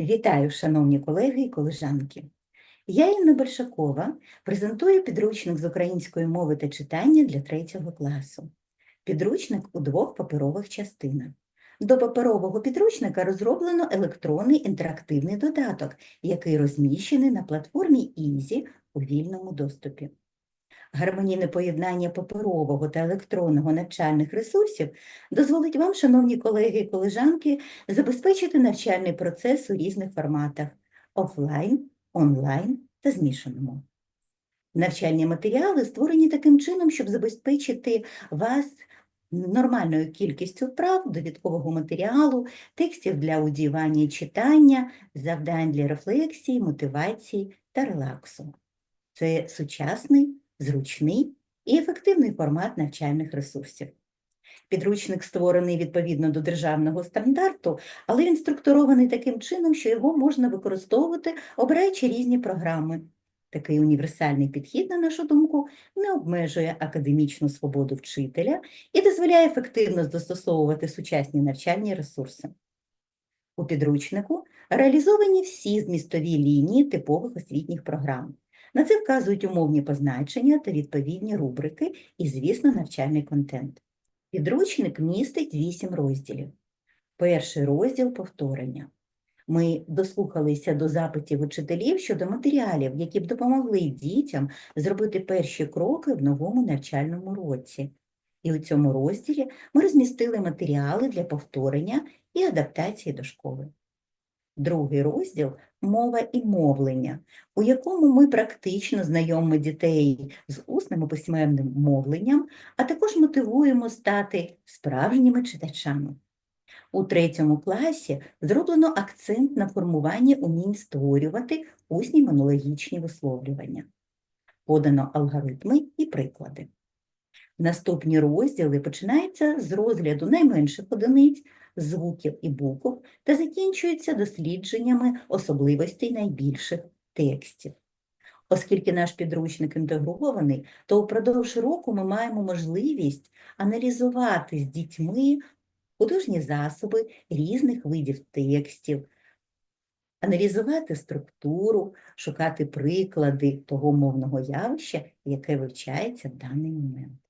Вітаю, шановні колеги і колежанки. Я, Інна Большакова, презентую підручник з української мови та читання для третього класу. Підручник у двох паперових частинах. До паперового підручника розроблено електронний інтерактивний додаток, який розміщений на платформі Easy у вільному доступі. Гармонійне поєднання паперового та електронного навчальних ресурсів дозволить вам, шановні колеги і колежанки, забезпечити навчальний процес у різних форматах офлайн, онлайн та змішаному. Навчальні матеріали створені таким чином, щоб забезпечити вас нормальною кількістю вправ, довідкового матеріалу, текстів для аудіювання і читання, завдань для рефлексії, мотивації та релаксу. Це сучасний, зручний і ефективний формат навчальних ресурсів. Підручник створений відповідно до державного стандарту, але він структурований таким чином, що його можна використовувати, обираючи різні програми. Такий універсальний підхід, на нашу думку, не обмежує академічну свободу вчителя і дозволяє ефективно застосовувати сучасні навчальні ресурси. У підручнику реалізовані всі змістові лінії типових освітніх програм. На це вказують умовні позначення та відповідні рубрики і, звісно, навчальний контент. Підручник містить вісім розділів. Перший розділ повторення. Ми дослухалися до запитів учителів щодо матеріалів, які б допомогли дітям зробити перші кроки в новому навчальному році. І у цьому розділі ми розмістили матеріали для повторення і адаптації до школи. Другий розділ мова і мовлення, у якому ми практично знайомимо дітей з усним і письменним мовленням, а також мотивуємо стати справжніми читачами. У третьому класі зроблено акцент на формуванні умінь створювати усні монологічні висловлювання. Подано алгоритми і приклади. Наступні розділи починаються з розгляду найменших одиниць, звуків і букв та закінчуються дослідженнями особливостей найбільших текстів. Оскільки наш підручник інтегрований, то упродовж року ми маємо можливість аналізувати з дітьми художні засоби різних видів текстів, аналізувати структуру, шукати приклади того мовного явища, яке вивчається в даний момент.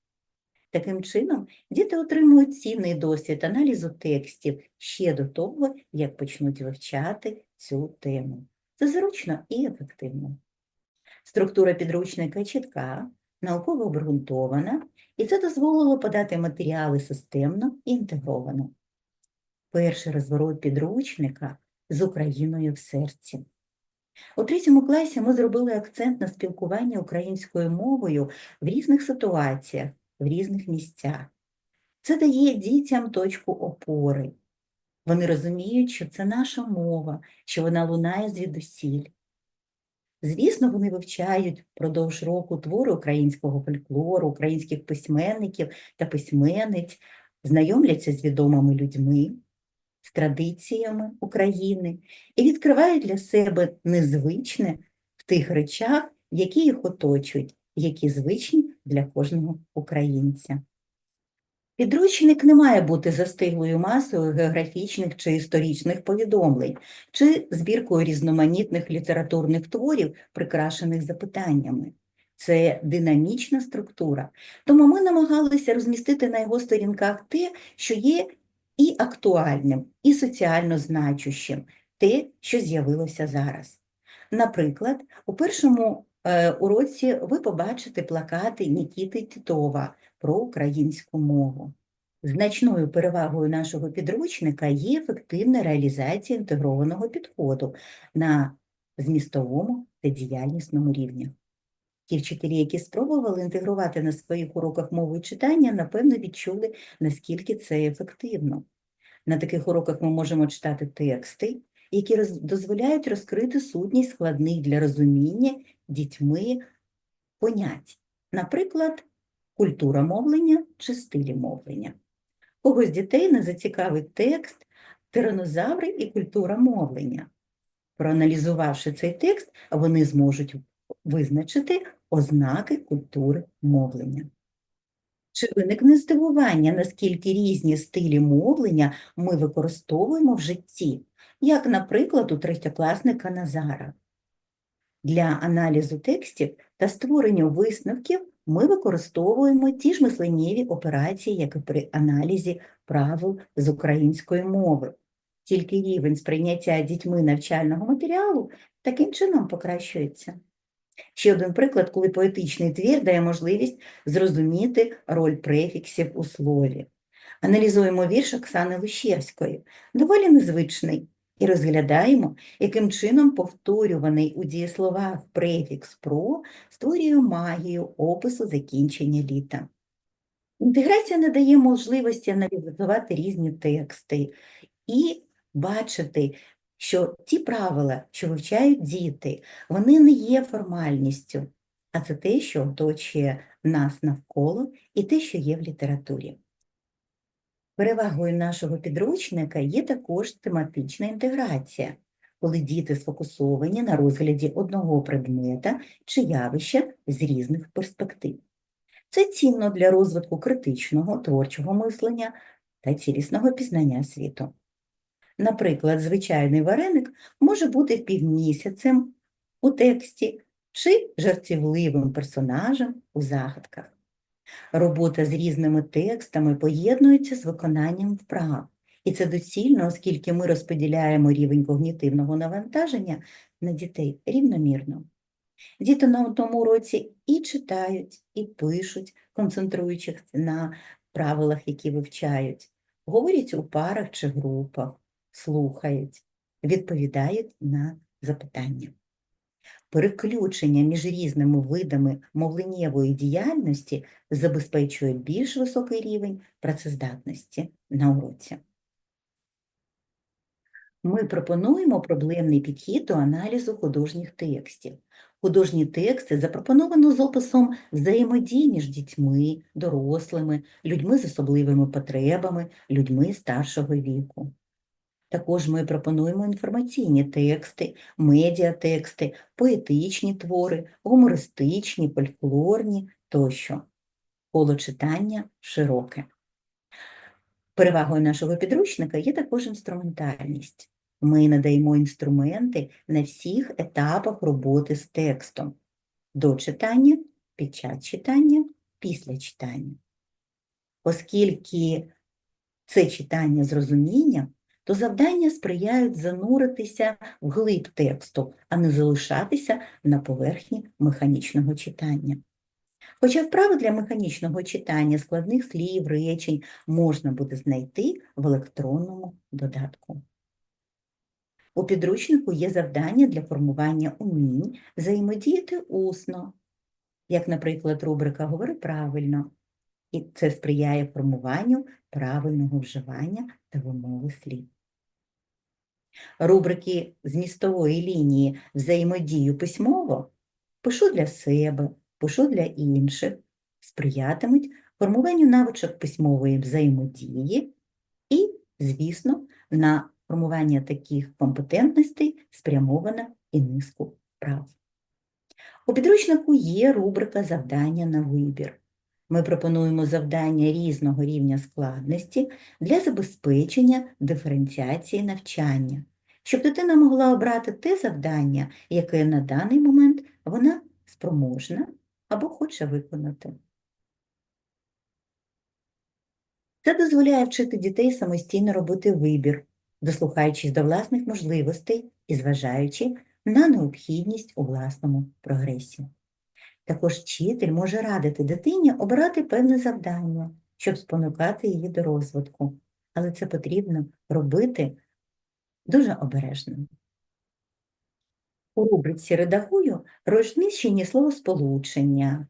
Таким чином, діти отримують цінний досвід аналізу текстів ще до того, як почнуть вивчати цю тему. Це зручно і ефективно. Структура підручника чітка, науково обґрунтована, і це дозволило подати матеріали системно і інтегровано. Перший розворот підручника з Україною в серці. У третьому класі ми зробили акцент на спілкування українською мовою в різних ситуаціях, в різних місцях. Це дає дітям точку опори. Вони розуміють, що це наша мова, що вона лунає звідусіль. Звісно, вони вивчають впродовж року твори українського фольклору, українських письменників та письменниць, знайомляться з відомими людьми, з традиціями України і відкривають для себе незвичне в тих речах, які їх оточують, які звичні для кожного українця. Підручник не має бути застиглою масою географічних чи історичних повідомлень, чи збіркою різноманітних літературних творів, прикрашених запитаннями. Це динамічна структура, тому ми намагалися розмістити на його сторінках те, що є і актуальним, і соціально значущим, те, що з'явилося зараз. Наприклад, у першому уроці ви побачите плакати Нікіти Титова про українську мову. Значною перевагою нашого підручника є ефективна реалізація інтегрованого підходу на змістовому та діяльнісному рівнях. Ті вчителі, які спробували інтегрувати на своїх уроках мову і читання, напевно, відчули, наскільки це ефективно. На таких уроках ми можемо читати тексти, які роз... дозволяють розкрити сутність складних для розуміння дітьми понять, наприклад, культура мовлення чи стилі мовлення. Когось дітей не зацікавить текст тиранозаври і культура мовлення. Проаналізувавши цей текст, вони зможуть визначити ознаки культури мовлення. Чи виникне здивування, наскільки різні стилі мовлення ми використовуємо в житті? Як, наприклад, у третьокласника Назара. Для аналізу текстів та створення висновків ми використовуємо ті ж мисленнєві операції, як і при аналізі правил з української мови. Тільки рівень сприйняття дітьми навчального матеріалу таким чином покращується. Ще один приклад, коли поетичний твір дає можливість зрозуміти роль префіксів у слові. Аналізуємо вірш Оксани Лущевської, доволі незвичний, і розглядаємо, яким чином повторюваний у дієсловах префікс про створює магію опису закінчення літа. Інтеграція надає можливості аналізувати різні тексти і бачити, що ті правила, що вивчають діти, вони не є формальністю, а це те, що оточує нас навколо і те, що є в літературі. Перевагою нашого підручника є також тематична інтеграція, коли діти сфокусовані на розгляді одного предмета чи явища з різних перспектив. Це цінно для розвитку критичного, творчого мислення та цілісного пізнання світу. Наприклад, звичайний вареник може бути впівмісяцем у тексті чи жартівливим персонажем у загадках. Робота з різними текстами поєднується з виконанням вправ, і це доцільно, оскільки ми розподіляємо рівень когнітивного навантаження на дітей рівномірно. Діти на одному уроці і читають, і пишуть, концентруючись на правилах, які вивчають, говорять у парах чи групах, слухають, відповідають на запитання. Переключення між різними видами мовленнєвої діяльності забезпечує більш високий рівень працездатності на уроці. Ми пропонуємо проблемний підхід до аналізу художніх текстів. Художні тексти запропоновано з описом взаємодії між дітьми, дорослими, людьми з особливими потребами, людьми старшого віку. Також ми пропонуємо інформаційні тексти, медіатексти, поетичні твори, гумористичні, фольклорні тощо. Коло читання широке. Перевагою нашого підручника є також інструментальність. Ми надаємо інструменти на всіх етапах роботи з текстом до читання, під час читання, після читання. Оскільки це читання з розумінням, то завдання сприяють зануритися в глиб тексту, а не залишатися на поверхні механічного читання. Хоча вправи для механічного читання складних слів, речень можна буде знайти в електронному додатку. У підручнику є завдання для формування умінь взаємодіяти усно, як, наприклад, рубрика Говори правильно, і це сприяє формуванню правильного вживання та вимови слів. Рубрики змістової лінії взаємодію письмово пишу для себе, пишу для інших, сприятимуть формуванню навичок письмової взаємодії і, звісно, на формування таких компетентностей спрямована і низку вправ. У підручнику є рубрика завдання на вибір. Ми пропонуємо завдання різного рівня складності для забезпечення диференціації навчання, щоб дитина могла обрати те завдання, яке на даний момент вона спроможна або хоче виконати. Це дозволяє вчити дітей самостійно робити вибір, дослухаючись до власних можливостей і зважаючи на необхідність у власному прогресі. Також вчитель може радити дитині обирати певне завдання, щоб спонукати її до розвитку, але це потрібно робити дуже обережно. У рубриці редагую розміщені словосполучення,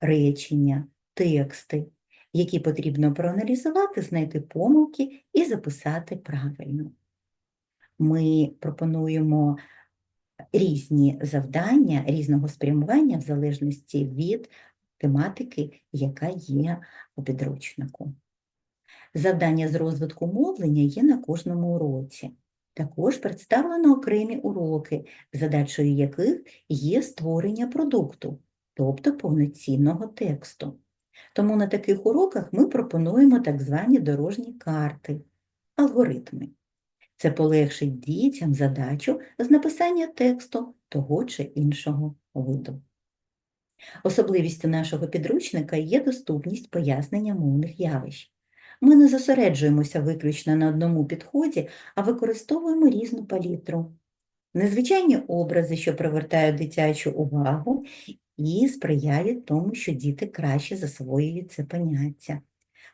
речення, тексти, які потрібно проаналізувати, знайти помилки і записати правильно. Ми пропонуємо різні завдання різного спрямування в залежності від тематики, яка є у підручнику. Завдання з розвитку мовлення є на кожному уроці. Також представлено окремі уроки, задачею яких є створення продукту, тобто повноцінного тексту. Тому на таких уроках ми пропонуємо так звані дорожні карти, алгоритми. Це полегшить дітям задачу з написання тексту того чи іншого виду. Особливістю нашого підручника є доступність пояснення мовних явищ. Ми не зосереджуємося виключно на одному підході, а використовуємо різну палітру. Незвичайні образи, що привертають дитячу увагу і сприяють тому, що діти краще засвоюють це поняття.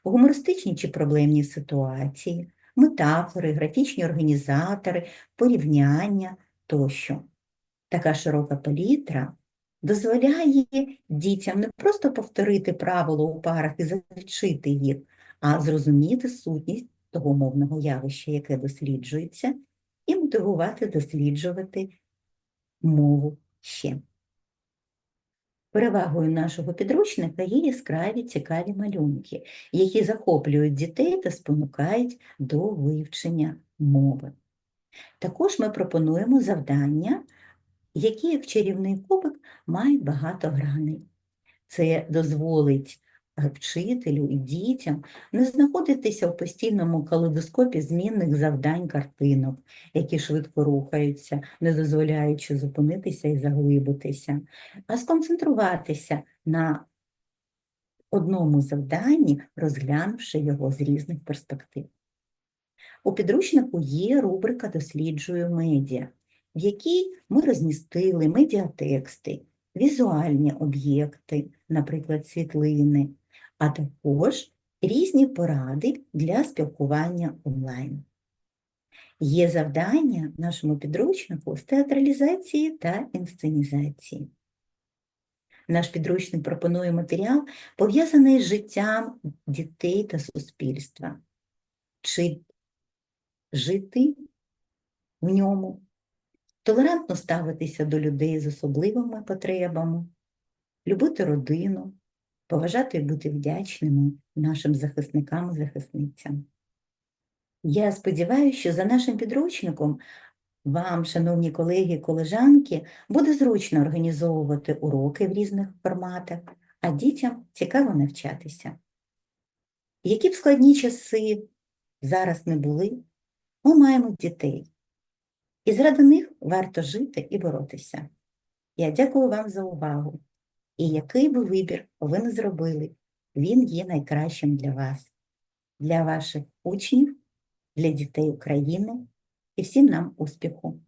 Гумористичні чи проблемні ситуації, метафори, графічні організатори, порівняння тощо. Така широка палітра дозволяє дітям не просто повторити правило у парах і завчити їх, а зрозуміти сутність того мовного явища, яке досліджується, і мотивувати досліджувати мову ще. Перевагою нашого підручника є яскраві цікаві малюнки, які захоплюють дітей та спонукають до вивчення мови. Також ми пропонуємо завдання, які, як чарівний кубик, мають багато граней. Це дозволить вчителю і дітям не знаходитися в постійному калейдоскопі змінних завдань картинок, які швидко рухаються, не дозволяючи зупинитися і заглибитися, а сконцентруватися на одному завданні, розглянувши його з різних перспектив. У підручнику є рубрика Досліджую медіа, в якій ми розмістили медіатексти, візуальні об'єкти, наприклад, світлини, а також різні поради для спілкування онлайн. Є завдання нашому підручнику з театралізації та інсценізації. Наш підручник пропонує матеріал, пов'язаний з життям дітей та суспільства. Чи жити в ньому, толерантно ставитися до людей з особливими потребами, любити родину, поважати і бути вдячними нашим захисникам і захисницям. Я сподіваюся, що за нашим підручником вам, шановні колеги і колежанки, буде зручно організовувати уроки в різних форматах, а дітям цікаво навчатися. Які б складні часи зараз не були, ми маємо дітей, і заради них варто жити і боротися. Я дякую вам за увагу. І який би вибір ви не зробили, він є найкращим для вас, для ваших учнів, для дітей України і всім нам успіху!